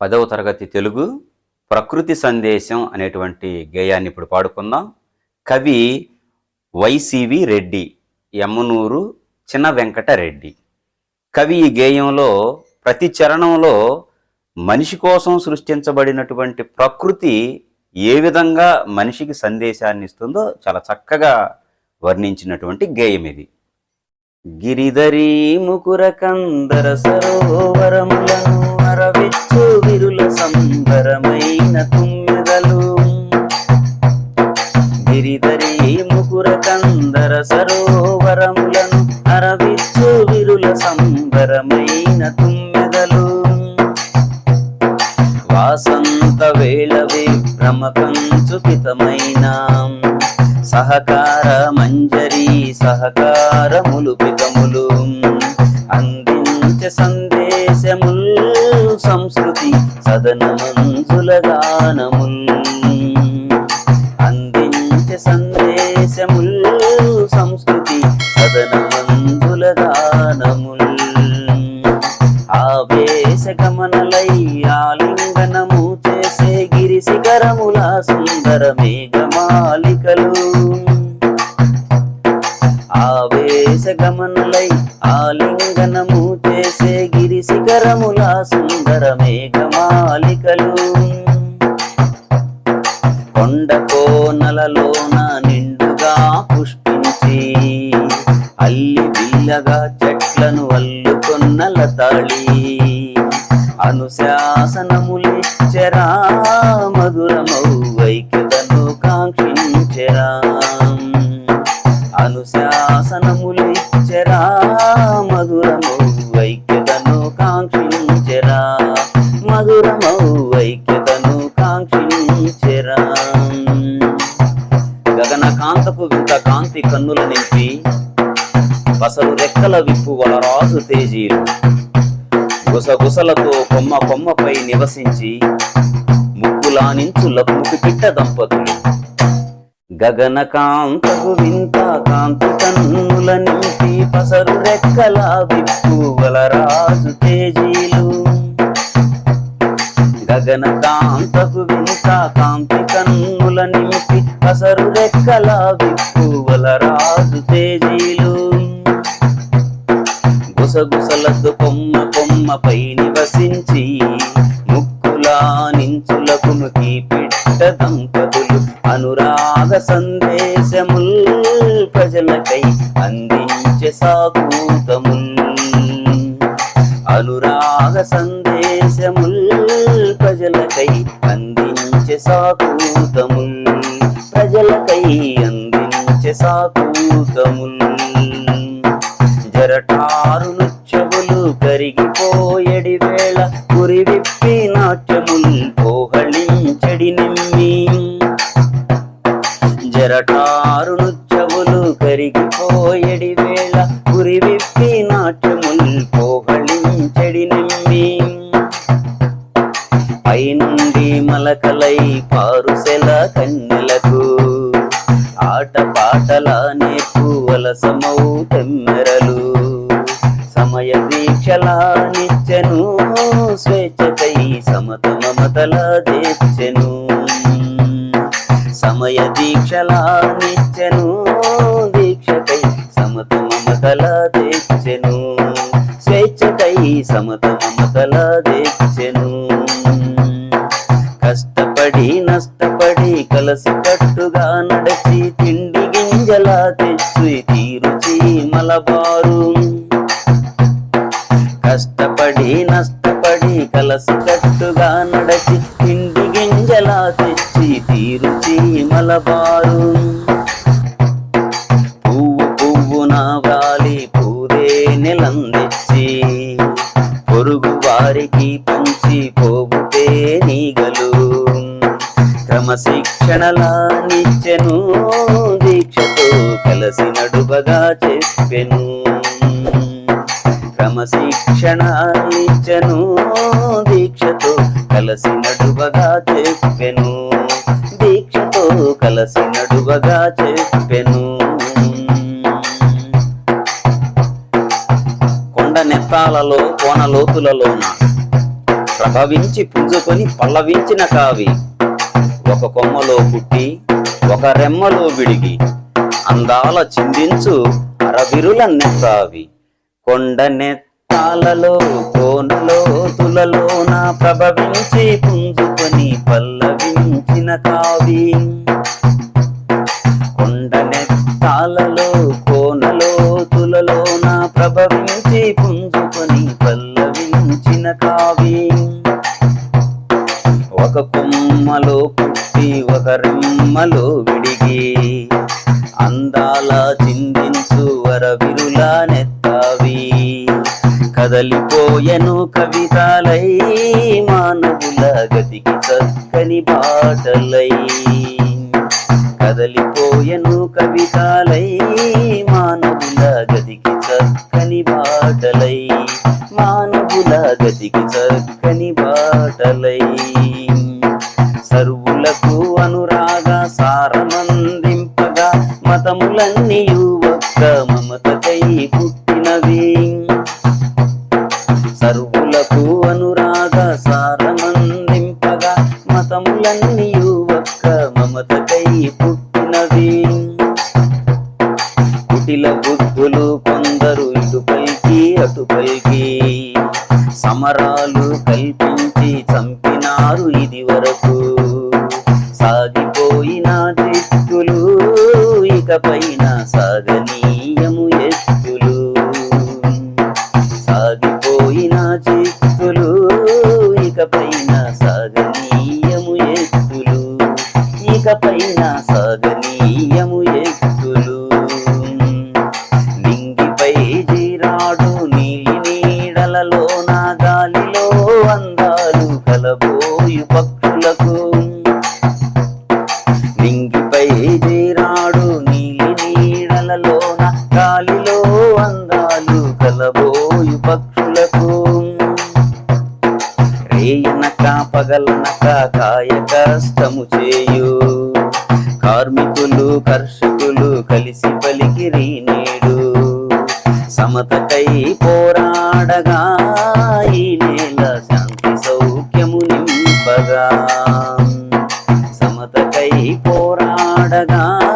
పదవ తరగతి తెలుగు ప్రకృతి సందేశం అనేటువంటి గేయాన్ని ఇప్పుడు పాడుకుందాం. కవి వైసివి రెడ్డి యమ్మనూరు చిన్న వెంకటరెడ్డి కవి ఈ గేయంలో ప్రతి చరణంలో మనిషి కోసం సృష్టించబడినటువంటి ప్రకృతి ఏ విధంగా మనిషికి సందేశాన్ని ఇస్తుందో చాలా చక్కగా వర్ణించినటువంటి గేయం ఇది. గిరిధరీ ముకుర కందర సరోవరములను సుందరమైన తుమ్మెదలు గిరిధరి ముకుర కందర సరోవరములను అరవిచ్చు విరుల సంబరమైన తుమ్మెదలు వాసంత వేళ విభ్రమకంచుకితమైన సహకార మంజరి సహకారములు పితములు. అందించే సందేశముల్ సంస్కృతి సదన మంజుల గానముల్ అందించే సందేశముల్ సంస్కృతి సదన మంజుల గానముల్ ఆవేశ గమనలై ఆలింగనము చేసే గిరి శిఖరముల సుందర మేఘమాలికలు. ఆవేశ గమనలై ఆలింగనము గిరి శిఖరముల సుందర మేఘమాలికలు. కొండ కోనలలోన నిండుగా పుష్పించి అల్లి బిల్లగా చెట్లను అల్లుకొన్న లతాళి. అనుశాసనములిచ్చరా మధురమౌ వైఖ్యతను కాంక్షించరా. అనుశాసనములిచ్చరా మధురమౌ ఐక్యతను వైఖ్యతను కాంక్షించరా. గగన కాంతపు వింత కాంతి కన్నుల నింపి బసలు రెక్కల విప్పు వలరాజు తేజీలు. గుసగుసలతో కొమ్మ కొమ్మపై నివసించి ముక్కులానించు లక్ముకి పిట్ట దంపతులు. గగన కాంతకు వింత కాంతి కన్నుల నింపి పసరు రెక్కల విప్పు వలరాజు తేజీ గగన కాంతకు వింత కాంతి కన్నుల నింపి అసరు రెక్కల విప్పువల రాజు తేజీలు. గుసగుసలతో కొమ్మ కొమ్మపై నివసించి ముక్కులా నించులకు ముకి పిట్ట దంపతులు అనురాగ సందేశముల్ ప్రజలకై అందించే సాకూతముల్ అనురాగ సందేశ సాకూతమున్. ప్రజలకై అందించే సాకూతమున్. జరటారు నృత్యములు కరిగిపోయడి వేళ పురి విప్పి నాట్యముల్ పోహళించడి నిమ్మి. జరటారు నృత్యములు కరిగిపోయడి వేళ పురి విప్పి నాట్యముల్ పోహళించడి నిమ్మి. పైన మలకలై పారుసెల కన్నెలకు ఆట పాటలానే నేర్పు వలసమౌ తెమ్మెరలు. సమయ దీక్షలా నిచ్చెను స్వేచ్ఛకై సమత మమతల తెచ్చెను సమయ దీక్షలా నిచ్చెను దీక్షకై సమత మమతల తెచ్చెను స్వేచ్ఛకై సమత మమతల తెచ్చెను కష్టపడి నష్టపడి కలసి కట్టుగా నడచి తిండి గింజలా తెచ్చి తీరుచి మలబారు. కష్టపడి నష్టపడి కలసి కట్టుగా నడచి తిండి గింజలా తెచ్చి తీరుచి మలబారు. క్రమశిక్షణలా నిచ్చెను. దీక్షతో కలసి నడువగా చెప్పెను. క్రమశిక్షణ నిచ్చెను. దీక్షతో కలసి నడువగా చెప్పెను. దీక్షతో కలసి నడువగా చెప్పెను. కొండ నెత్తాలలో కోన లోతులలోన ప్రభవించి పుంజుకొని పల్లవించిన కావి. ఒక కొమ్మలో పుట్టి ఒక రెమ్మలో విడిగి అందాల చిందించు అరవిరుల నెత్తావి. కొండ నెత్తాలలో కోనలో తులలోన ప్రభవించి పుంజుకొని పల్లవించిన కావి. కొండ నెత్తాలలో కోనలో తులలోన ప్రభవించి రెమ్మలు విడిగి అందాల చిందించు వరవిరుల నెత్తావి. కదలిపోయెను కవితలై మానవుల గతికి చక్కని పాటలై కదలిపోయెను కవితలై మానవుల గతికి చక్కని బాటలై. మానవుల గతికి చక్కని బాటలై. సారమందింపగా ఒక్క మమత అందాలు కలబోయు పక్షులకు. రేయనక పగలనక కాయ కష్టము చేయు. కార్మికులు కర్షకులు కలిసి పలికిరి నేడు. సమతకై పోరాడగా ఈ నేల శాంతి సౌఖ్యము నింపగా. సమతకై పోరాడగా